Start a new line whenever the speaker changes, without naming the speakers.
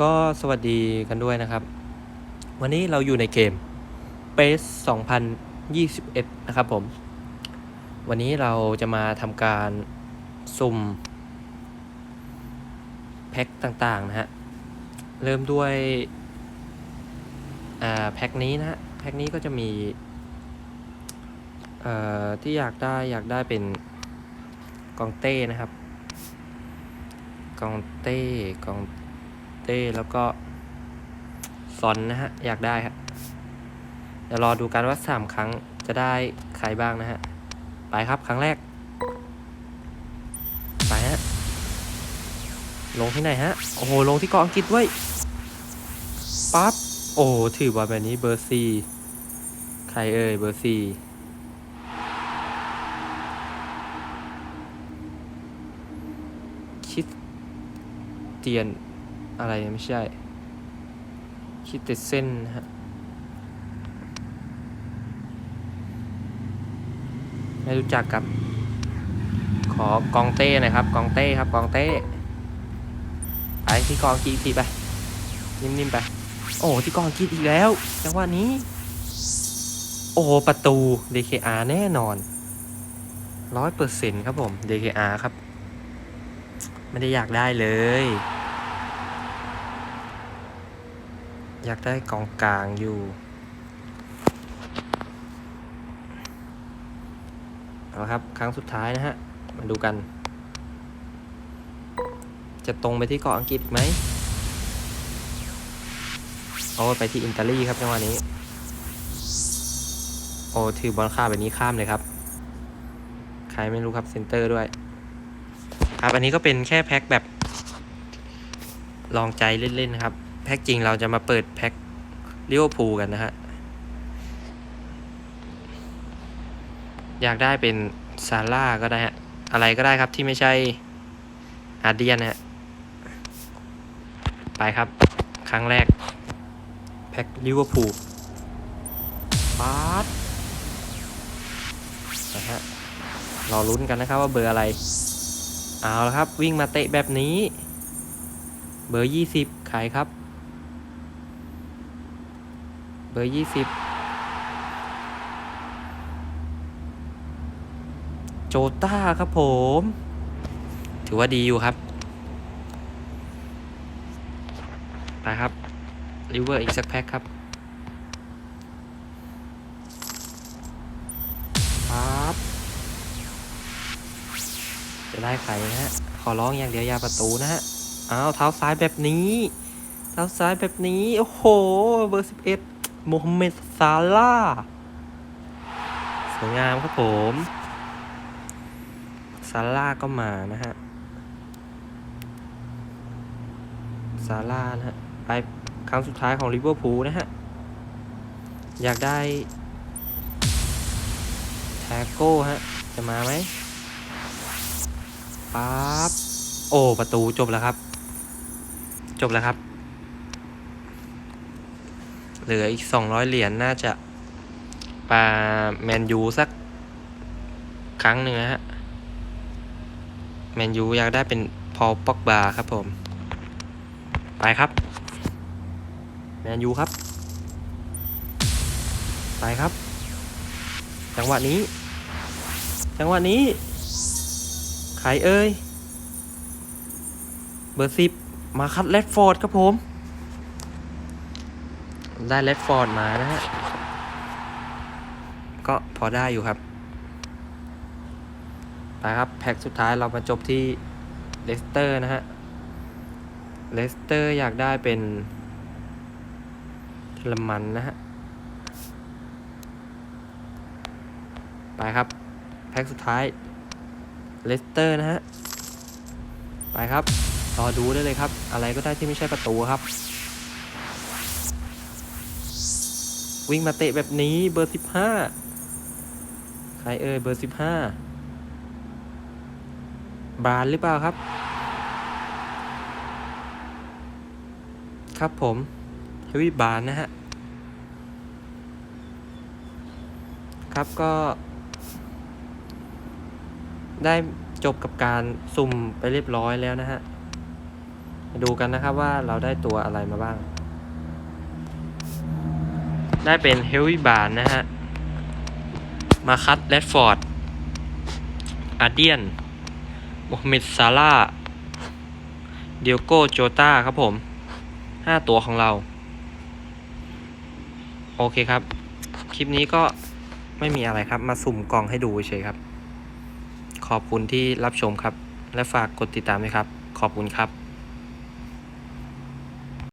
ก็สวัสดีกันด้วยนะครับ วันนี้เราอยู่ในเกม p a c e 2021 นะครับผม วันนี้เราจะมาทำการสุ่มแพ็คต่างๆนะฮะ เริ่มด้วยแพ็คนี้นะฮะ แพ็คนี้ก็จะมีที่อยากได้อยากได้เป็นกองเต้นะครับ กองเต้กองเต้แล้วก็ซอนนะฮะ อยากได้ครับเดี๋ยวรอดูกันว่าสามครั้งจะได้ใครบ้างนะฮะ ไปครับครั้งแรก ไปฮะ ลงที่ไหนฮะ โอ้โห ลงที่เกาะอังกฤษเว้ยปั๊บ โอ้โถือว่าแบบนี้เบอร์ซีใครเอ่ยเบอร์ซีคิดเตียน อะไรไม่ใช่ คิดแต่เส้นนะฮะไม่รู้จักกับ ขอกองเต้หน่อยครับ กองเต้ครับ กองเต้ไปที่กองกีทีไป นิ่มๆไป โอ้ที่กองกีอีกแล้วจังหวะนี้ โอ้ประตู DKR แน่นอนร้อยเปอร์เซ็นต์ครับผม DKR ครับ ไม่ได้อยากได้เลย อยากได้กองกลางอยู่ เอาละครับ ครั้งสุดท้ายนะฮะ มาดูกัน จะตรงไปที่เกาะอังกฤษไหมโอ้ไปที่อิตาลีครับจังหวะนี้ โอ้ถือบอลข้ามแบบนี้ข้ามเลยครับ ใครไม่รู้ครับเซนเตอร์ด้วย ครับ อันนี้ก็เป็นแค่แพ็คแบบ ลองใจเล่นๆนะครับ แพ็คจริงเราจะมาเปิดแพ็คลิเวอร์พูลกันนะฮะ อยากได้เป็นซาร่าก็ได้ฮะ อะไรก็ได้ครับที่ไม่ใช่อาร์เดียนฮะ ไปครับ ครั้งแรก แพ็คลิเวอร์พูลปาดนะฮะรอลุ้นกันนะครับว่าเบอร์อะไร เอาละครับ วิ่งมาเตะแบบนี้ เบอร์ยี่สิบใครครับ เบอร์ยี่สิบโจต้าครับผม ถือว่าดีอยู่ครับไปครับริเวอร์อีกสักแพ็คครับปั๊บจะได้ใครนะฮะ ขอร้องอย่างเดียวยาประตูนะฮะ อ้าว เท้าซ้ายแบบนี้ เท้าซ้ายแบบนี้ โอ้โห เบอร์สิบเอ็ด โมฮัมเหม็ดซาลาสวยงามครับผมซาร่าก็มานะฮะซาร่านะฮะ ไปครั้งสุดท้ายของลิเวอร์พูลนะฮะ อยากได้แทโก้ฮะ จะมาไหมปั๊บ โอ้ ประตูจบแล้วครับ จบแล้วครับ เหลืออีกสองร้อยเหรียญน่าจะปาแมนยูสักครั้งหนึ่งนะฮะ แมนยูอยากได้เป็นพอลป็อกบาครับผม ไปครับ แมนยูครับ ไปครับ จังหวะนี้ จังหวะนี้ใครเอ่ย เบอร์สิบมาคัดเลดฟอร์ดครับผม ได้เลดฟอร์ดมานะฮะ ก็พอได้อยู่ครับ ไปครับ แพ็คสุดท้ายเรามาจบที่เลสเตอร์นะฮะ เลสเตอร์อยากได้เป็นเทลมันนะฮะ ไปครับ แพ็คสุดท้าย เลสเตอร์นะฮะ ไปครับ รอดูได้เลยครับ อะไรก็ได้ที่ไม่ใช่ประตูครับ วิ่งมาเตะแบบนี้เบอร์สิบห้าใครเอ่ยเบอร์สิบห้าบานหรือเปล่าครับ ครับผมเฮวิบานนะฮะ ครับก็ ได้จบกับการสุ่มไปเรียบร้อยแล้วนะฮะมาดูกันนะครับว่าเราได้ตัวอะไรมาบ้าง ได้เป็นเฮลวิบานนะฮะ มาคัตแรดฟอร์ด อาเดียนโมฮัมเหม็ดซาร่าเดียโกโจตาครับผม 5 ตัวของเรา โอเคครับ คลิปนี้ก็ไม่มีอะไรครับ มาสุ่มกล่องให้ดูเฉยครับ ขอบคุณที่รับชมครับ และฝากกดติดตามด้วยครับ ขอบคุณครับ